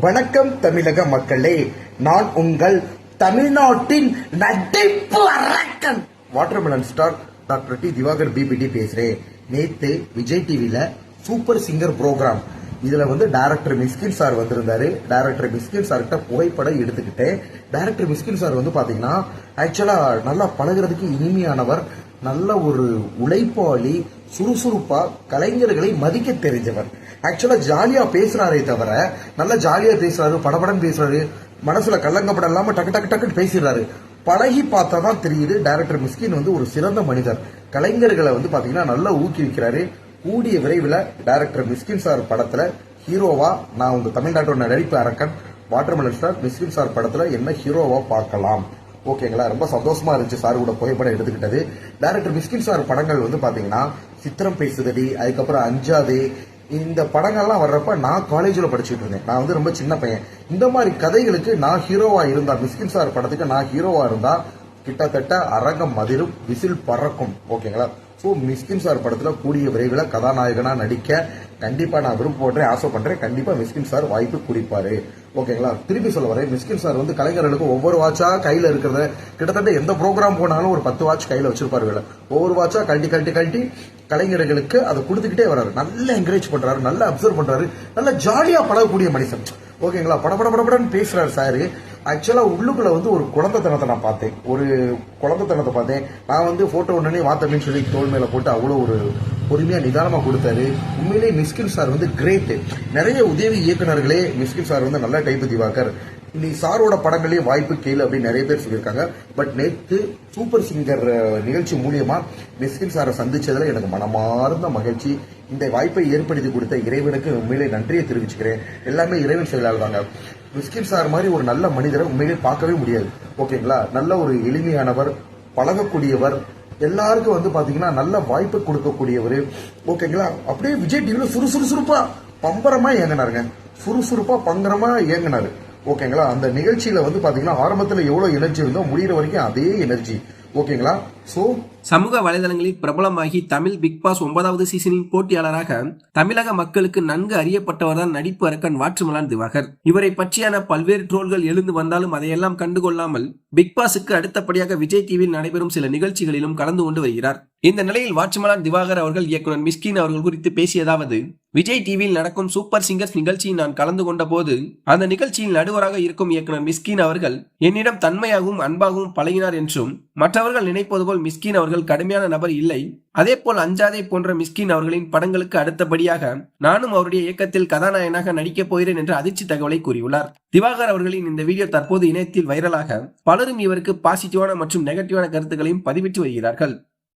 வணக்கம் தமிழக மக்களே நான் உங்கள் தமிழ்நாட்டின் நடிப்பு அரக்கன். Watermelon star doctor D. Diwakar PPT பேசுறேன். நேத்து விஜய் டிவில சூப்பர் சிங்கர் ப்ரோக்ராம். இதுல வந்து டைரக்டர் மிஸ்கின் சார் வந்திருந்தாரு. டைரக்டர் மிஸ்கின் சார்கிட்ட புகைப்படம் எடுத்துக்கிட்டேன். டைரக்டர் மிஸ்கின் சார் வந்து பாத்தீங்கன்னா ஆக்சுவலா நல்லா பழகுறதுக்கு இனிமையானவர். நல்ல ஒரு உழைப்பாளி சுறுசுறுப்பா கலைஞர்களை மதிக்க தெரிஞ்சவர். ஆக்சுவலா ஜாலியா பேசுறாரே தவிர நல்லா ஜாலியா பேசுறாரு படபடம் பேசுறாரு மனசுல கள்ளங்கப்படம் இல்லாம டக்கு டக்கு டக்குன்னு பேசிடுறாரு. பழகி பார்த்தா தான் தெரியுது டைரக்டர் மிஸ்கின் வந்து ஒரு சிறந்த மனிதர். கலைஞர்களை வந்து பாத்தீங்கன்னா நல்லா ஊக்குவிக்கிறாரு. கூடிய விரைவில் டைரக்டர் மிஸ்கின் சார் படத்துல ஹீரோவா நான் உங்க தமிழ்நாட்டோட நடிப்பு அரக்கன் வாட்டர்மெலன் ஸ்டார் மிஸ்கின் சார் படத்துல என்ன ஹீரோவா பார்க்கலாம். ஓகேங்களா ரொம்ப சந்தோஷமா இருந்துச்சு சார் கூட புகைப்படம் எடுத்துக்கிட்டது. டேரக்டர் மிஸ்கின் சார் படங்கள் வந்து பாத்தீங்கன்னா சித்திரம் பேசுதடி அதுக்கப்புறம் அஞ்சாது இந்த படங்கள்லாம் வர்றப்ப நான் காலேஜில் படிச்சுட்டு இருந்தேன். நான் வந்து ரொம்ப சின்ன பையன். இந்த மாதிரி கதைகளுக்கு நான் ஹீரோவா இருந்தா மிஸ்கின் சார் படத்துக்கு நான் ஹீரோவா இருந்தா கிட்டத்தட்ட அரங்கம் மதிரும் விசில் பறக்கும். ஓகேங்களா ஸோ மிஸ்கின் சார் படத்தில் கூடிய விரைவில் கதாநாயகனாக நடிக்க கண்டிப்பாக நான் விடும் போடுறேன் ஆசை பண்ணுறேன் கண்டிப்பாக மிஸ்கின் சார் வாய்ப்பு குடிப்பாரு. ஓகேங்களா? திருப்பி சொல்ல வரேன். மிஸ்கின் சார் வந்து கலைஞர்களுக்கு ஒவ்வொரு வாட்சாக கையில் இருக்கிறத கிட்டத்தட்ட எந்த ப்ரோக்ராம் போனாலும் ஒரு பத்து வாட்ச் கையில் வச்சிருப்பாரு வேலை. ஒவ்வொரு வாட்சாக கழட்டி கழட்டி கழட்டி கலைஞர்களுக்கு அதை கொடுத்துக்கிட்டே வராரு. நல்லா என்கரேஜ் பண்ணுறாரு நல்லா அப்சர்வ் பண்ணுறாரு நல்லா ஜாலியாக பழகக்கூடிய மனுஷன் ஓகேங்களா? படபட படபடன்னு பேசுகிறார் சாரு. ஆக்சுவலாக உள்ளுக்குள்ள வந்து ஒரு குழந்தைத்தனத்தை நான் பார்த்தேன். ஒரு குழந்தைத்தனத்தை பார்த்தேன். நான் வந்து ஃபோட்டோ உடனே வாத்தமின்னு சொல்லி தோல் மேலே போட்டு அவ்வளோ ஒரு பொறுமையாக நிதானமாக கொடுத்தாரு. உண்மையிலேயே மிஸ்கில் சார் வந்து கிரேட்டு நிறைய உதவி இயக்குனர்களே மிஸ்கில் சார் வந்து நல்லா கைப்பற்றி திவாகர் நீ சாரோட படங்களே வாய்ப்பு கீழே அப்படின்னு நிறைய பேர் சொல்லியிருக்காங்க. பட் நேற்று சூப்பர் சிங்கர் நிகழ்ச்சி மூலியமா மிஸ்கின் சாரை சந்திச்சதுல எனக்கு மனமார்ந்த மகிழ்ச்சி. இந்த வாய்ப்பை ஏற்படுத்தி கொடுத்த இறைவனுக்கு உண்மையிலே நன்றியை தெரிவிச்சுக்கிறேன். எல்லாமே இறைவன் செயலாளர் தாங்க. மிஸ்கின் சார் மாதிரி ஒரு நல்ல மனிதரை உண்மையிலே பார்க்கவே முடியாது. ஓகேங்களா? நல்ல ஒரு எளிமையானவர் பழகக்கூடியவர் எல்லாருக்கும் வந்து பாத்தீங்கன்னா நல்ல வாய்ப்பு கொடுக்கக்கூடியவர். ஓகேங்களா? அப்படியே விஜய் டிவியில சுறுசுறுசுறுப்பா பம்பரமா இயங்கினாருங்க. சுறுசுறுப்பா பங்கரமா இயங்கினாரு. ஓகேங்களா அந்த நிகழ்ச்சியில வந்து பாத்தீங்கன்னா ஆரம்பத்துல எவ்வளவு எனர்ஜி இருந்தோ முடியிற வரைக்கும் அதே எனர்ஜி ஓகேங்களா சோ சமூக வலைதளங்களில் பிரபலமாகி தமிழ் பிக் பாஸ் ஒன்பதாவது சீசனின் போட்டியாளராக தமிழக மக்களுக்கு நன்கு அறியப்பட்டவர்தான் நடிப்பு அரக்கன் வாற்றுமலான் திவாகர். இவரை பற்றியான பல்வேறு ட்ரோல்கள் எழுந்து வந்தாலும் அதையெல்லாம் கண்டுகொள்ளாமல் பிக் பாஸுக்கு அடுத்தபடியாக விஜய் டிவியில் நடைபெறும் சில நிகழ்ச்சிகளிலும் கலந்து கொண்டு வருகிறார். இந்த நிலையில் வாட்சுமலான் திவாகர் அவர்கள் இயக்குனர் மிஸ்கின் அவர்கள் குறித்து பேசியதாவது விஜய் டிவியில் நடக்கும் சூப்பர் சிங்கர்ஸ் நிகழ்ச்சியில் நான் கலந்து கொண்ட போது அந்த நிகழ்ச்சியில் நடுவராக இருக்கும் இயக்குனர் மிஸ்கின் அவர்கள் என்னிடம் தன்மையாகவும் அன்பாகவும் பழகினார் என்றும் மற்றவர்கள் நினைப்பது போல் மிஸ்கின் அவர்கள் கடுமையான நபர் இல்லை. அதேபோல் அஞ்சாதே போன்ற மிஸ்கின் அவர்களின் படங்களுக்கு அடுத்தபடியாக நானும் அவருடைய இயக்கத்தில் கதாநாயகனாக நடிக்கப் போகிறேன் என்ற அதிர்ச்சி தகவலை கூறியுள்ளார். திவாகர் அவர்களின் இந்த வீடியோ தற்போது இணையத்தில் வைரலாக பலரும் இவருக்கு பாசிட்டிவான மற்றும் நெகட்டிவான கருத்துக்களையும் பதிவிட்டு வருகிறார்கள்.